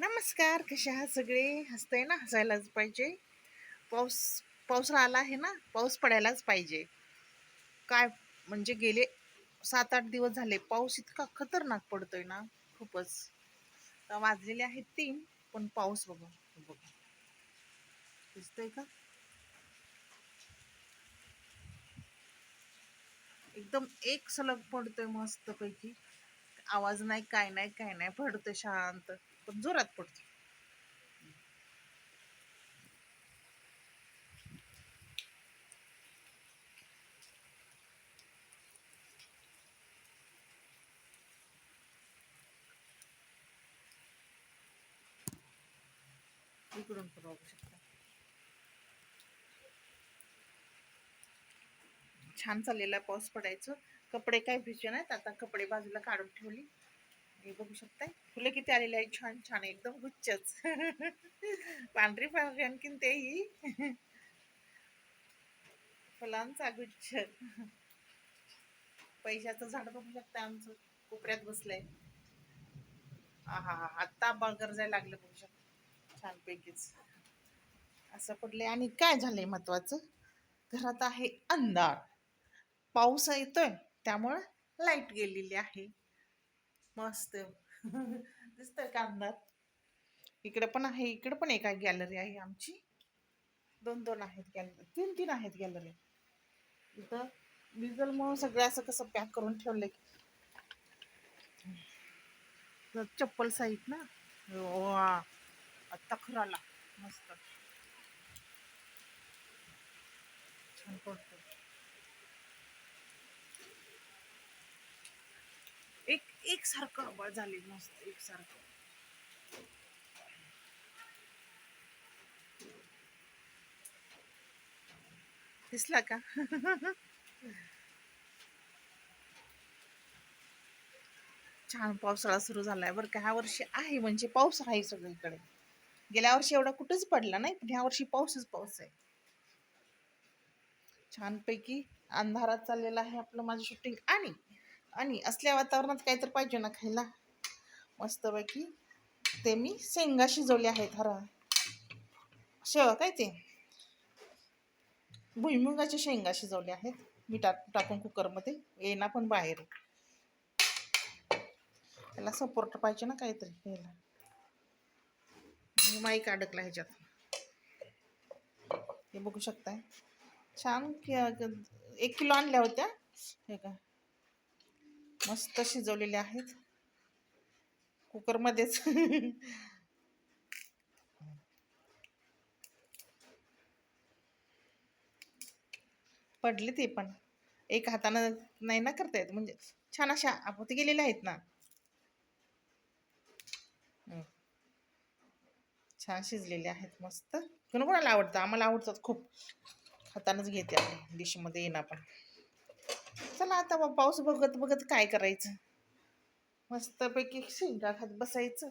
नमस्कार कसे आहात सगळे? हसतंय ना हसायलाच पाहिजे. पाऊस पाऊस आला आहे ना पाऊस पडायलाच पाहिजे. काय म्हणजे गेले सात आठ दिवस झाले पाऊस इतका खतरनाक पडतोय ना खूपच. तर वाजलेले आहेत तीन पण पाऊस बघा बघा. दिसतोय का? एकदम एक सलग पडतोय मस्त पैकी आवाज नाही काय नाही काय नाही पडतोय शांत. पण जोरात पडतो. इकडून पण बघू शकता. छान चाललेला पाऊस पडायचं. कपडे काय भिजले नाहीत आता कपडे बाजूला काढून ठेवली. हे बघू शकताय. फुलं किती आलेली आहेत. छान छान एकदम गुच्छच. पांढरी पांढरी आणखीन तेही. फुलांचा गुच्छ. पैशाचं झाड बघू शकता आमचं. कोपऱ्यात बसलंय. हा हा आत्ता बळगर जायला लागलं बघू शकता छानपैकीच. असं पडलंय. आणि काय झालंय महत्वाचं? घरात आहे अंधार. पाऊस येतोय. त्यामुळं लाइट गेलेली आहे. मस्त. दिसतंय का अंधार इकडे पण आहे इकडे पण एक गॅलरी आहे आमची. दोन दोन आहेत गॅलरी तीन तीन आहेत गॅलरी इथं डिझेल म्हणून सगळं असं कसं पॅक करून ठेवलंय. चप्पल साईट ना. वा आत्ता खराला. मस्त. छान पडतो एक एक सारखं आवाज झाली मस्त एक सारखं दिसला का? छान पावसाळा सुरू झालाय बरं का. ह्या वर्षी आहे म्हणजे पाऊस आहे सगळीकडे. गेल्या वर्षी एवढा कुठंच पडला नाही पण ह्या वर्षी पाऊसच पाऊस आहे. छानपैकी अंधारात चाललेला आहे आपलं माझं शूटिंग आणि आणि असल्या वातावरणात काहीतरी पाहिजे ना खायला. मस्तपैकी ते मी शेंगा शिजवले आहेत हरा. शेवा काय ते? भुईमुगाच्या शेंगा शिजवल्या आहेत. मी टाक टाकून कुकरमध्ये. येणार पण बाहेर. त्याला सपोर्ट पाहिजे ना काहीतरी घ्यायला. माईक अडकला ह्याच्यात. हे बघू शकताय. छान एक किलो आणल्या होत्या. हे का? मस्त शिजवलेले आहेत. कुकरमध्येच पडले ते पण. एक हातानं नाही ना करता येत? म्हणजे छान अशा आपोती गेलेल्या आहेत ना. छान शिजलेले आहेत मस्त. कोण कोणाला आवडतं? आम्हाला आवडतात खूप. हातानंच घेते आपण डिशमध्ये येणं पण. चला आता पाऊस बघत बघत काय करायचं? मस्तपैकी शेंगा खात बसायचं.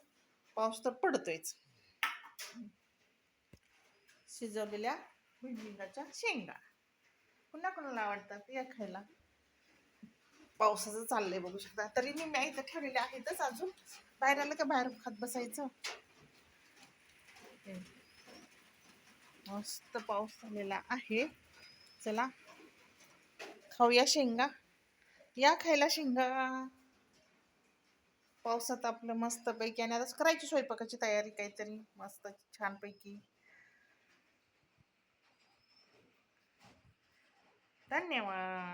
पाऊस तर पडतोयच. शिजवलेल्या भुईमुगाच्या शेंगा. पुन्हा कोणाला आवडतात या खायला? पावसाचं चाललंय बघू शकता. तरी मी मी इथं ठेवलेले आहेतच अजून. बाहेर आलं का बाहेर खात बसायचं? मस्त पाऊस झालेला आहे. चला खाऊया शेंगा. या खायला शेंगा. पावसात आपलं मस्त पैकी आणि आता करायची स्वयंपाकाची तयारी काहीतरी मस्त छानपैकी. धन्यवाद.